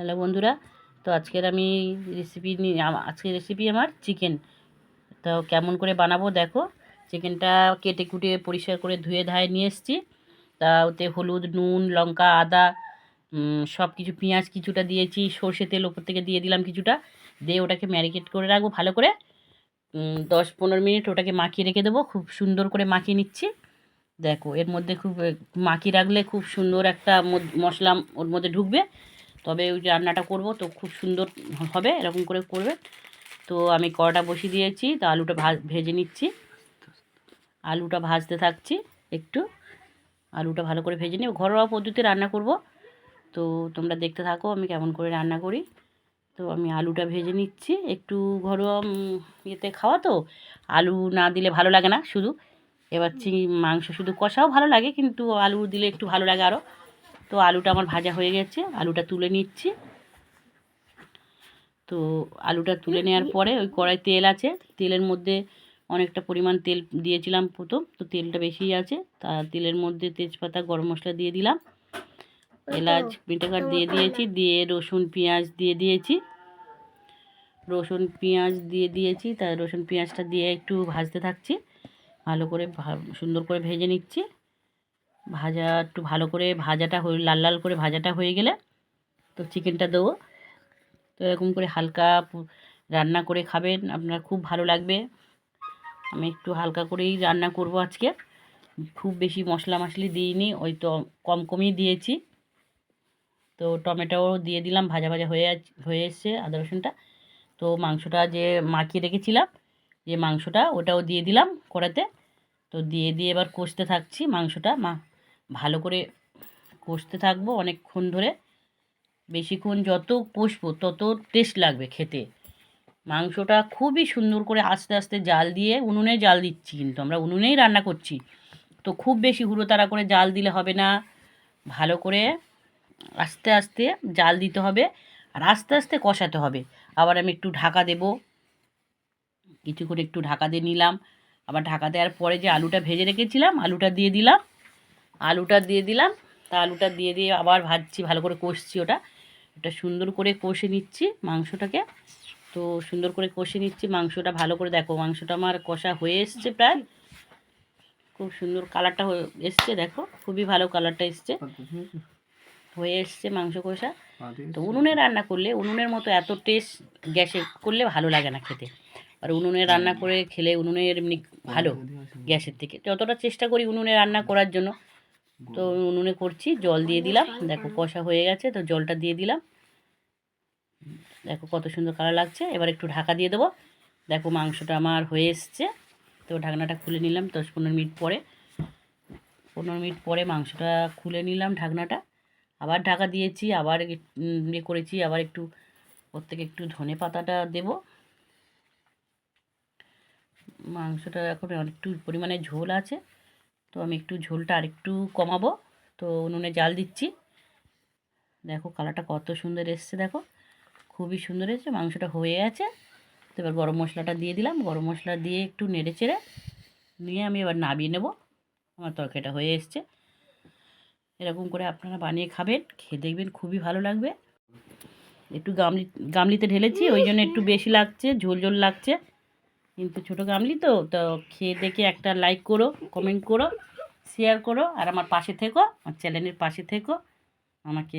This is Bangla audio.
হ্যালো বন্ধুরা, তো আজকের আমি রেসিপি নিয়ে আজকের রেসিপি আমার চিকেন তো কেমন করে বানাবো দেখো চিকেনটা কেটে কুটে পরিষ্কার করে ধুয়ে ধায়ে নিয়ে এসেছি। তা ওতে হলুদ, নুন, লঙ্কা, আদা সব কিছু পেঁয়াজ কিছুটা দিয়েছি, সর্ষে তেল ওপর থেকে দিয়ে দিলাম কিছুটা। দিয়ে ওটাকে ম্যারিনেট করে রাখব ভালো করে। দশ পনেরো মিনিট ওটাকে মাখিয়ে রেখে দেবো, খুব সুন্দর করে মাখিয়ে নিচ্ছি। দেখো, এর মধ্যে খুব, মাখিয়ে রাখলে খুব সুন্দর একটা মশলা ওর মধ্যে ঢুকবে। তবে ওই রান্নাটা করব তো খুব সুন্দর হবে, এরকম করে করবে। তো আমি কড়াটা বসিয়ে দিয়েছি, তো আলুটা ভাজ নিচ্ছি। আলুটা ভাজতে থাকছি একটু, আলুটা ভালো করে ভেজে নিই ঘরোয়া পদ্ধতিতে রান্না করব। তো তোমরা দেখতে থাকো আমি কেমন করে রান্না করি। তো আমি আলুটা ভেজে নিচ্ছি, একটু ঘরোয়া ইয়েতে খাওয়া তো, আলু না দিলে ভালো লাগে না শুধু। এবার মাংস শুধু কষাও ভালো লাগে, কিন্তু আলু দিলে একটু ভালো লাগে আরও তো আলুটা আমার ভাজা হয়ে গেছে, আলুটা তুলে নিচ্ছি। তো আলুটা তুলে নেওয়ার পরে ওই কড়াই তেল আছে, তেলের মধ্যে অনেকটা পরিমাণ তেল দিয়েছিলাম প্রথম, তো তেলটা বেশি আছে, তা তেলের মধ্যে তেজপাতা, গরম মশলা দিয়ে দিলাম। এলাচ, ভিনেগার দিয়ে দিয়েছি, দিয়ে রসুন, পেঁয়াজ দিয়ে দিয়েছি। রসুন, পেঁয়াজ দিয়ে দিয়েছি, তা রসুন, পেঁয়াজটা দিয়ে একটু ভাজতে থাকছি, ভালো করে সুন্দর করে ভেজে নিচ্ছি। ভাজা একটু ভালো করে ভাজাটা হয়ে, লাল লাল করে ভাজাটা হয়ে গেলে তো চিকেনটা দেবো। তো এরকম করে হালকা রান্না করে খাবেন, আপনার খুব ভালো লাগবে। আমি একটু হালকা করেই রান্না করব আজকে। খুব বেশি মশলা মশলি দিইনি, ওই তো কম কমই দিয়েছি। তো টমেটোও দিয়ে দিলাম, ভাজা ভাজা হয়ে হয়ে এসছে আদা রসুনটা। তো মাংসটা যে মাখিয়ে রেখেছিলাম, যে মাংসটা ওটাও দিয়ে দিলাম কড়াতে। তো দিয়ে দিয়ে এবার কষতে থাকছি মাংসটা, মা ভালো করে কষতে থাকব অনেকক্ষণ ধরে। বেশিক্ষণ যত কষবো তত টেস্ট লাগবে খেতে। মাংসটা খুবই সুন্দর করে আস্তে আস্তে জাল দিয়ে উনুনে জাল দিচ্ছি কিন্তু, আমরা উনুনেই রান্না করছি। তো খুব বেশি হুড়োতাড়া করে জাল দিলে হবে না। ভালো করে আস্তে আস্তে জাল দিতে হবে আর আস্তে আস্তে কষাতে হবে। আবার আমি একটু ঢাকা দেব। কিছু করে একটু ঢাকা দিয়ে নিলাম। আবার ঢাকা দেওয়ার পরে যে আলুটা ভেজে রেখেছিলাম, আলুটা দিয়ে দিলাম। আলুটা দিয়ে দিলাম। তা আলুটা দিয়ে দিয়ে আবার ভাজছি, ভালো করে কষছি ওটা। ওটা সুন্দর করে কষে নিচ্ছি মাংসটাকে। তো সুন্দর করে কষে নিচ্ছি মাংসটা। ভালো করে দেখো, মাংসটা আমার কষা হয়ে এসছে প্রায়। খুব সুন্দর কালারটা হয়ে এসছে, দেখো। খুবই ভালো কালারটা এসছে। হয়ে এসছে মাংস কষা। তো উনুনে রান্না করলে, উনুনের মতো এত টেস্ট গ্যাসে করলে ভালো লাগে না খেতে। আর উনুনে রান্না করে খেলে উনুনের এমনি ভালো গ্যাসের থেকে। যতটা চেষ্টা করি উনুনে রান্না করার জন্য। তো উনুনে করছি, জল দিয়ে দিলাম। দেখো কষা হয়ে গেছে, তো জলটা দিয়ে দিলাম। দেখো কত সুন্দর কালার লাগছে। এবার একটু ঢাকা দিয়ে দেবো। দেখো মাংসটা আমার হয়ে এসছে। তো ঢাকনাটা খুলে নিলাম দশ পনেরো মিনিট পরে। পনেরো মিনিট পরে মাংসটা খুলে নিলাম ঢাকনাটা। আবার ঢাকা দিয়েছি, আবার ইয়ে করেছি। আবার একটু, ওর থেকে একটু ধনে পাতাটা দেবো। মাংসটা এখন একটু পরিমাণে ঝোল আছে। তো আমি একটু ঝোলটা আরেকটু কমাবো। তো উনুনে জাল দিচ্ছি। দেখো কালারটা কত সুন্দর এসছে, দেখো। খুবই সুন্দর এসেছে মাংসটা হয়ে আছে তো এবার গরম মশলাটা দিয়ে দিলাম। গরম মশলা দিয়ে একটু নেড়ে চেড়ে নিয়ে আমি এবার নামিয়ে নেব। আমার তরকারিটা হয়ে এসছে। এরকম করে আপনারা বানিয়ে খাবেন, খেয়ে দেখবেন খুবই ভালো লাগবে। একটু গামলি, গামলিতে ঢেলেছি, ওই জন্য একটু বেশি লাগছে ঝোল ঝোল লাগছে। কিন্তু ছোটো গামলি তো তো খেয়ে দেখে একটা লাইক করো কমেন্ট করো শেয়ার করো, আর আমার পাশে থেকো, আমার চ্যানেলের পাশে থেকো, আমাকে